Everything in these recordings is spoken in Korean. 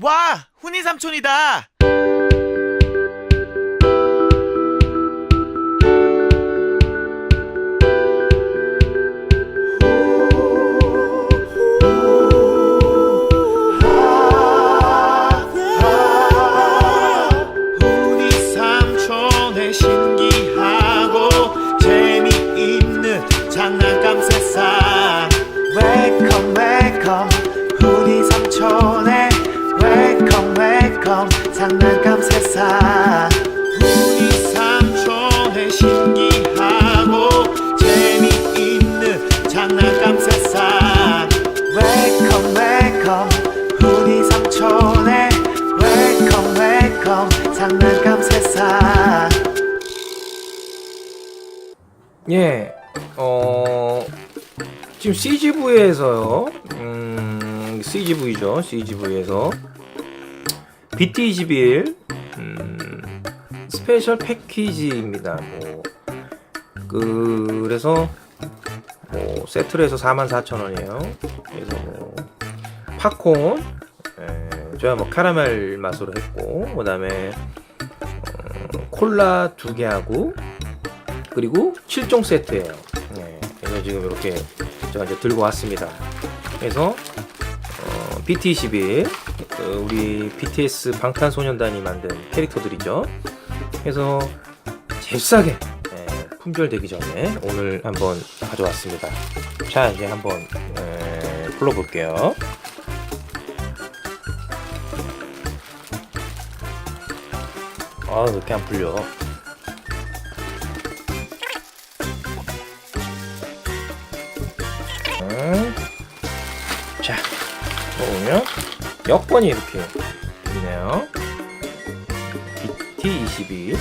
와, 훈이 삼촌이다. 세상. 훈이 삼촌의 신기하고 재미있는 장난감 세상. 웰컴 웰컴 훈이 삼촌의 웰컴 웰컴 장난감 세상. 예, 어, 지금 CGV에서요, 음, CGV죠, CGV에서. BT21, 음, 스페셜 패키지입니다. 뭐, 그, 그래서, 뭐, 세트로 해서 44,000원이에요. 그래서 뭐, 팝콘, 에, 저야 뭐 카라멜 맛으로 했고, 그 다음에, 어, 콜라 두 개 하고, 그리고 7종 세트예요. 네, 그래서 지금 이렇게 제가 이제 들고 왔습니다. 그래서 어, BT21 그 우리 BTS 방탄소년단이 만든 캐릭터들이죠. 그래서 제일 싸게 예, 품절되기 전에 오늘 한번 가져왔습니다. 자 이제 한번 예, 불러볼게요. 아 왜 이렇게 안 풀려? 음. 자, 보면 여권이 이렇게 있네요. BT22.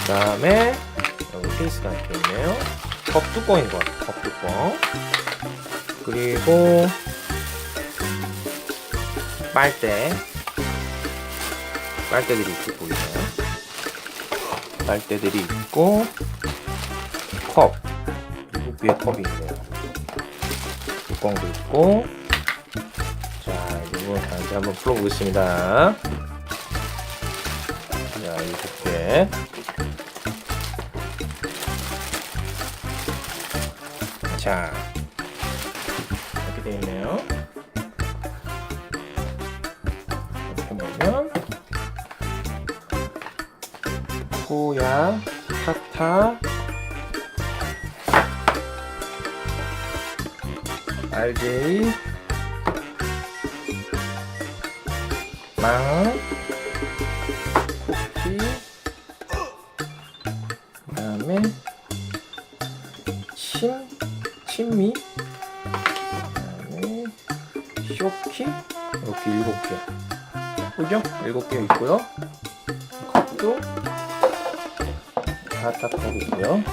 그다음에 여기 케이스가 이렇게 있네요. 컵 뚜껑인 것 같아요. 컵 뚜껑. 그리고 빨대. 빨대들이 이렇게 보이네요. 빨대들이 있고 컵 위에 컵이 있네요 뚜껑도 있고 자 다시 한번 풀어보겠습니다. 자개 자, 이렇게 되어 있네요. 이렇게 보면 호야, 타타, RJ, 망, 쿠키, 그 다음에 침, 친미, 그 다음에 쇼키, 이렇게 일곱 개. 그죠? 일곱 개 있고요. 컵도 다딱하고 있고요.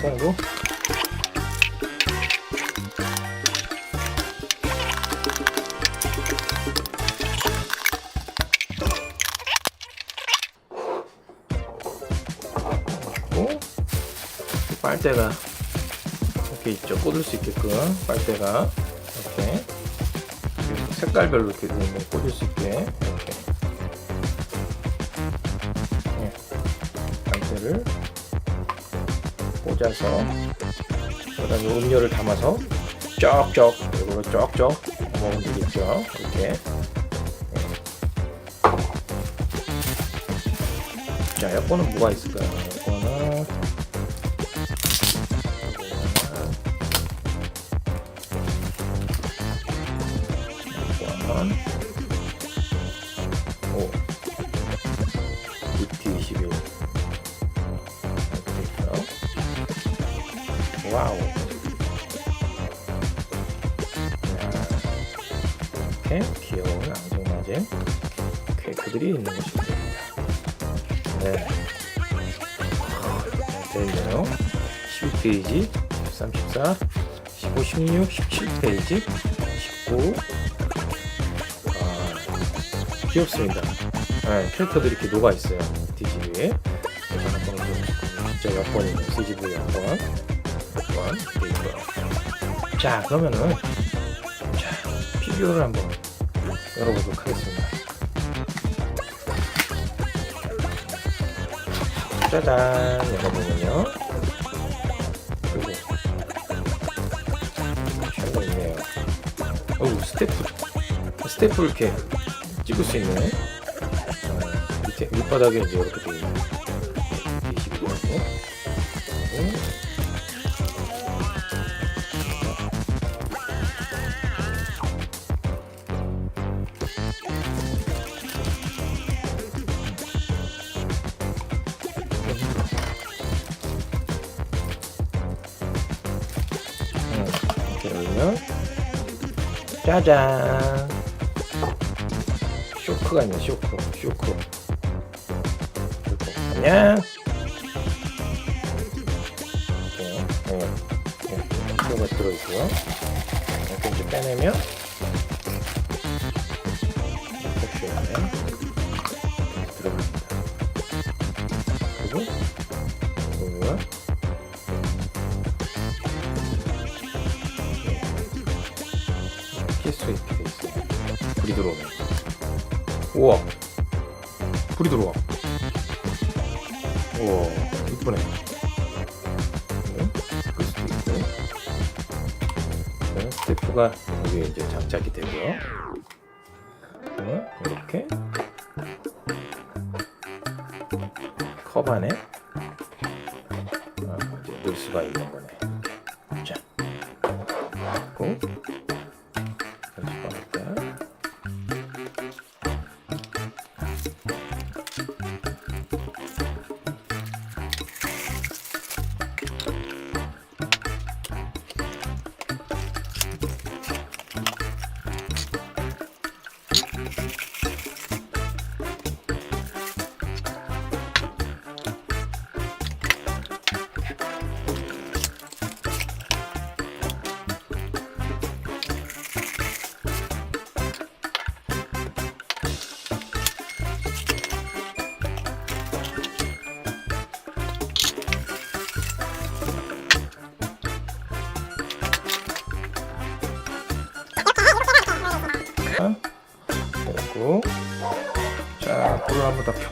컵 뚜껑도 있고 빨대가 이렇게 있죠. 꽂을 수 있게끔 빨대가 이렇게 색깔별로 이렇게 꽂을 수 있게 이렇게 네. 빨대를 꽂아서 그다음에 음료를 담아서 쩍쩍 이거로 쩍쩍 먹으면 되겠죠. 이렇게 네. 자, 여권은 뭐가 있을까요? 여권은 이렇게 귀여운 앙증맞은 케이크들이 있는 것입니다. 네. 되어 있네요. 12페이지, 13, 14, 15, 16, 17페이지, 19. 아, 귀엽습니다. 네, 캐릭터들이 이렇게 녹아 있어요. DGV에. 진짜 몇 번이네요. CGV. 이렇게 있고요. 자, 그러면은 자, 피규어를 한번 열어보도록 하겠습니다. 짜잔 열어보면요. 그리고 샬로 있네요. 어우 스태프. 스태프 이렇게 찍을 수 있네. 어, 밑에 밑바닥에 이제 이렇게 열면 짜잔. 쇼크가 있네 쇼크 쇼크. 안녕. 이렇게 쇼가 들어있고요. 이렇게 빼내면 키스 이렇게 돼 있어요. 불이 들어오네. 우와. 불이 들어와. 우와. 이쁘네. 네, 있고. 네, 스태프가 여기에 이제 장착이 되고요. 네, 이렇게. 컵 안에 아, 넣을 수가 있는 거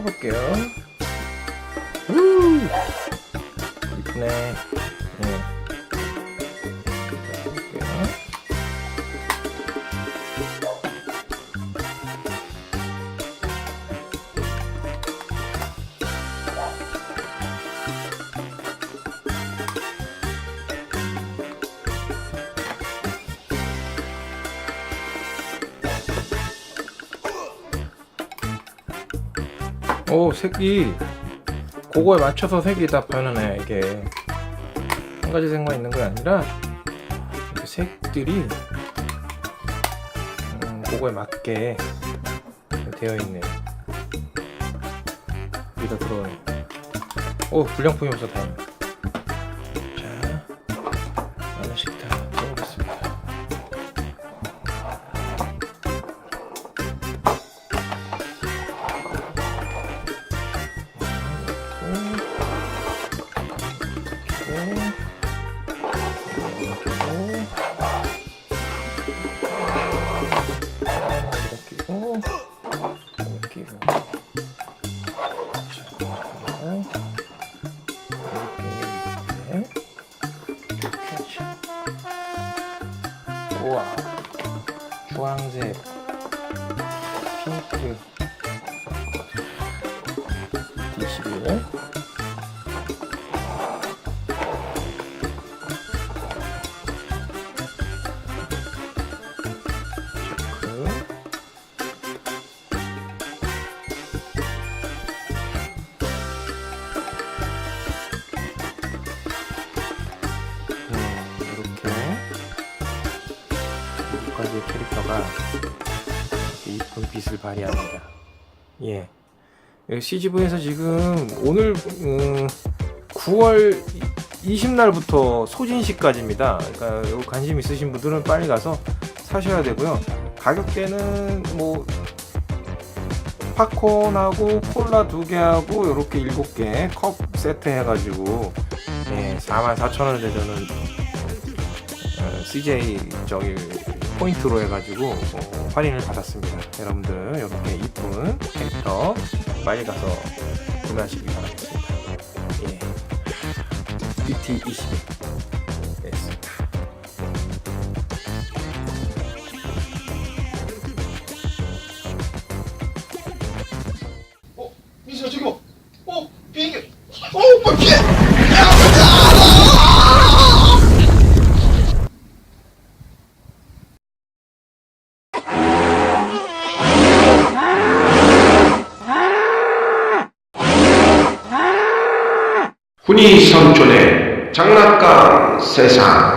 볼게요. 우 이쁘네. 오 색이. 그거에 맞춰서 색이 다 변하네 이게. 한 가지 색만 있는 게 아니라 색들이 음, 그거에 맞게 되어 있네. 여기다 들어오네. 오 불량품이 없어 다행이다 핑크. D11 빛을 발휘합니다. 예. CGV에서 지금 오늘 음, 9월 20날부터 소진시까지입니다. 그러니까 요 관심 있으신 분들은 빨리 가서 사셔야 되고요. 가격대는 뭐 팝콘하고 콜라 두 개하고 이렇게 일곱 개 컵 세트 해가지고 예, 44,000원에 저는 어, CJ 저기 포인트로 해가지고 어, 할인을 받았습니다. 여러분들 이렇게 이쁜 캐릭터 빨리 가서 구매하시기 바라겠습니다. 예. BT21 장난감 세상